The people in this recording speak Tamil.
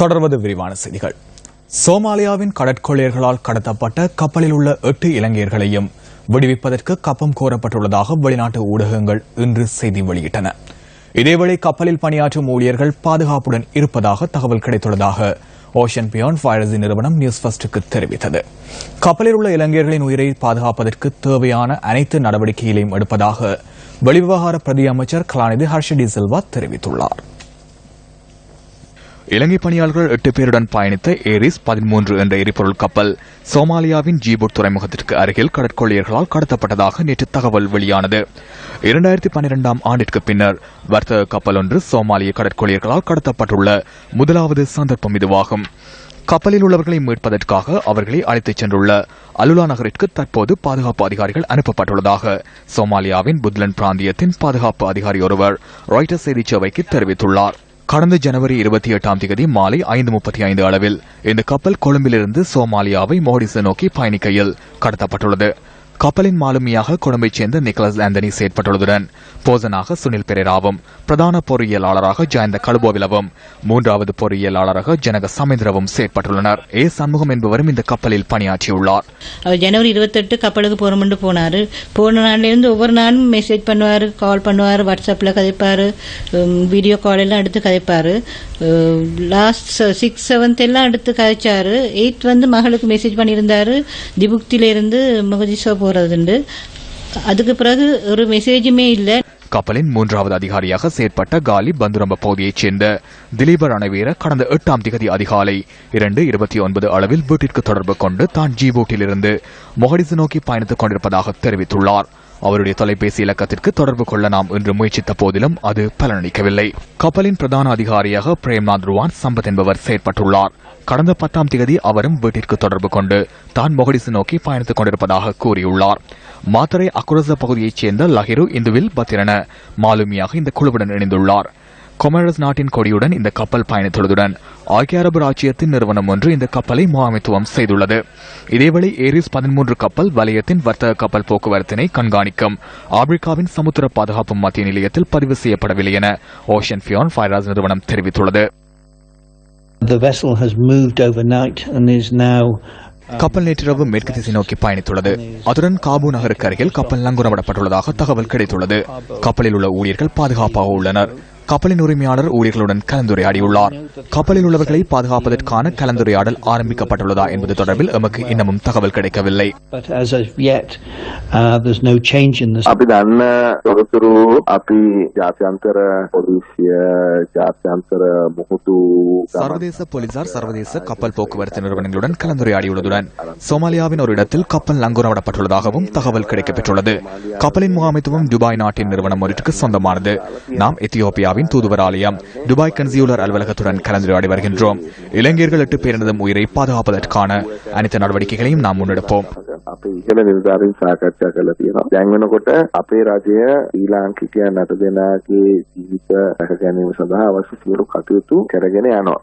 தொடர்வது விரிவான செய்திகள். சோமாலியாவின் கடற்கொள்ளையர்களால் கடத்தப்பட்ட கப்பலில் உள்ள எட்டு இலங்கையர்களையும் விடுவிப்பதற்கு கப்பம் கோரப்பட்டுள்ளதாக வெளிநாட்டு ஊடகங்கள் இன்று செய்தி வெளியிட்டன. இதேவேளை கப்பலில் பணியாற்றும் ஊழியர்கள் பாதுகாப்புடன் இருப்பதாக தகவல் கிடைத்துள்ளதாக ஓஷன் பியான் வைரசி நிறுவனம் நியூஸ் ஃபர்ஸ்டுக்கு தெரிவித்தது. கப்பலில் உள்ள இலங்கையர்களின் உயிரை பாதுகாப்பதற்கு தேவையான அனைத்து நடவடிக்கைகளையும் எடுப்பதாக வெளிவிவகார பிரதி அமைச்சர் கலாநிதி ஹர்ஷடி செல்வா தெரிவித்துள்ளார். இலங்கை பணியாளர்கள் எட்டு பேருடன் பயணித்த ஏரிஸ் பதிமூன்று என்ற எரிபொருள் கப்பல் சோமாலியாவின் ஜீபூட் துறைமுகத்திற்கு அருகில் கடற்கொள்ளையர்களால் கடத்தப்பட்டதாக நேற்று தகவல் வெளியானது. இரண்டாயிரத்தி பன்னிரெண்டாம் ஆண்டிற்கு பின்னர் வர்த்தக கப்பல் ஒன்று சோமாலிய கடற்கொள்ளையர்களால் கடத்தப்பட்டுள்ள முதலாவது சந்தர்ப்பம் இதுவாகும். கப்பலில் உள்ளவர்களை மீட்பதற்காக அவர்களை அழைத்துச் சென்றுள்ள அலுலா நகரிற்கு தற்போது பாதுகாப்பு அதிகாரிகள் அனுப்பப்பட்டுள்ளதாக சோமாலியாவின் புத்லன் பிராந்தியத்தின் பாதுகாப்பு அதிகாரி ஒருவர் ராய்டர்ஸ் செய்திச் சேவைக்கு தெரிவித்துள்ளார். கடந்த ஜனவரி இருபத்தி எட்டாம் தேதி மாலை ஐந்து முப்பத்தி ஐந்து அளவில் இந்த கப்பல் கொழும்பிலிருந்து சோமாலியாவை மோடிசு நோக்கி பயணிக்கையில் கடத்தப்பட்டுள்ளது. கப்பலின் மாலுமியாக கொழும்பைச் சேர்ந்த நிக்கலஸ் ஆந்தனி செயற்பட்டுள்ளதுடன் போசனாக சுனில் பெரேராவும் பிரதான பொறியியலாளராக ஜாயந்த கலுபோவிலவும் மூன்றாவது பொறியியலாளராக ஜனக சமேந்திரவும் செயற்பட்டுள்ளனர். ஏ. சண்முகம் என்பவரும் இந்த கப்பலில் பணியாற்றியுள்ளார். அவர் ஜனவரி இருபத்தெட்டு கப்பலுக்கு போகிறோம்னு போனார். போன நாள்லேருந்து ஒவ்வொரு நாளும் மெசேஜ் பண்ணுவார் கால் பண்ணுவார் வாட்ஸ்அப்பில் கதைப்பார் வீடியோ கால் எல்லாம் எடுத்து கதைப்பார். லாஸ்ட் சிக்ஸ் செவன்த் எல்லாம் எடுத்து கதைச்சார். எயித் வந்து மகளுக்கு மெசேஜ் பண்ணியிருந்தார். திபுக்தியிலேருந்து மொகஜிசோ போகிறதுண்டு அதுக்கு பிறகு ஒரு மெசேஜுமே இல்லை. கப்பலின் மூன்றாவது அதிகாரியாக செயற்பட்ட காலி பந்துரம்ப பகுதியைச் சேர்ந்த திலீப ரணவீர கடந்த எட்டாம் திகதி அதிகாலை இரண்டு இருபத்தி ஒன்பது அளவில் வீட்டிற்கு தொடர்பு கொண்டு தான் ஜீபூட்டிலிருந்து மொஹடிசு நோக்கி பயணித்துக் கொண்டிருப்பதாக தெரிவித்துள்ளார். அவருடைய தொலைபேசி இலக்கத்திற்கு தொடர்பு கொள்ளலாம் என்று முயற்சித்த போதிலும் அது பலனளிக்கவில்லை. கப்பலின் பிரதான அதிகாரியாக பிரேம்நாத் ருவான் சம்பத் என்பவர் செயற்பட்டுள்ளார். கடந்த பத்தாம் தேதி அவரும் வீட்டிற்கு தொடர்பு கொண்டு தான் மொகடிசு நோக்கி பயணித்துக் கொண்டிருப்பதாக கூறியுள்ளார். மாத்தரை அக்குரச பகுதியைச் சேர்ந்த லஹிரு இந்துவில் பத்திரன மாலுமியாக இந்த குழுவுடன் இணைந்துள்ளார். கொமரஸ் நாட்டின் கொடியுடன் இந்த கப்பல் பயணித்துள்ளதுடன் ஐக்கிய அரபு ராச்சியத்தின் நிறுவனம் ஒன்று இந்த கப்பலை முகாமைத்துவம் செய்துள்ளது. இதேவேளை ஏரிஸ் பதிமூன்று கப்பல் வலயத்தின் வர்த்தக கப்பல் போக்குவரத்தினை கண்காணிக்கும். ஆப்பிரிக்காவின் சமுத்திர பாதுகாப்பு மத்திய நிலையத்தில் பதிவு செய்யப்படவில்லை என ஓஷன் ஃபியான் ஃபைராஸ் நிறுவனம் தெரிவித்துள்ளது. The vessel has moved overnight and is now கப்பல் நேற்றிரவு மேற்கு திசை நோக்கி பயணித்துள்ளது. அதுடன் காபு நகருக்கு அருகில் கப்பல் நங்குரமிடப்பட்டுள்ளதாக தகவல் கிடைத்துள்ளது. கப்பலில் உள்ள ஊழியர்கள் பாதுகாப்பாக உள்ளனர். கப்பலின் உரிமையாளர் ஊழியர்களுடன் கலந்துரையாடியுள்ளார் கப்பலில் உள்ளவர்களை பாதுகாப்பதற்கான கலந்துரையாடல் ஆரம்பிக்கப்பட்டுள்ளதா என்பது தொடர்பில் எமக்கு இன்னமும் தகவல் கிடைக்கவில்லை but as of yet uh, there's no change in the අපි දන්න තොරතුරු අපි ජාත්‍යන්තර පොලිසිය ජාත්‍යන්තර මුහුදු சர்வதேச போலீசார் சர்வதேச கப்பல் போக்குவரத்து நிறுவனங்களுடன் கலந்துரையாடியுள்ளதுடன் சோமாலியாவின் ஒரு இடத்தில் கப்பல் நங்கூரமிடப்பட்டுள்ளதாகவும் தகவல் கிடைக்கப்பெற்றுள்ளது கப்பலின் முகாமைத்துவம் துபாய் நாட்டின் நிறுவனம் ஒன்றிற்கு சொந்தமானது நாம் எத்தியோப்பியாவின் தூதுவராலயம் துபாய் கன்சியூலர் அலுவலகத்துடன் கலந்துரையாடி வருகின்றோம் இளைஞர்கள் எட்டு பேரினதும் உயிரை பாதுகாப்பதற்கான அனைத்து நடவடிக்கைகளையும் நாம் முன்னெடுப்போம் අපේ ඉහළ නිලධාරීන් සාකච්ඡා කරලා තියෙනවා. දැන් වෙනකොට අපේ රජය ශ්‍රී ලාංකිකයන් අට දෙනාගේ ජීවිත රැක ගැනීම සඳහා අවශ්‍ය සියලු කටයුතු කරගෙන යනවා.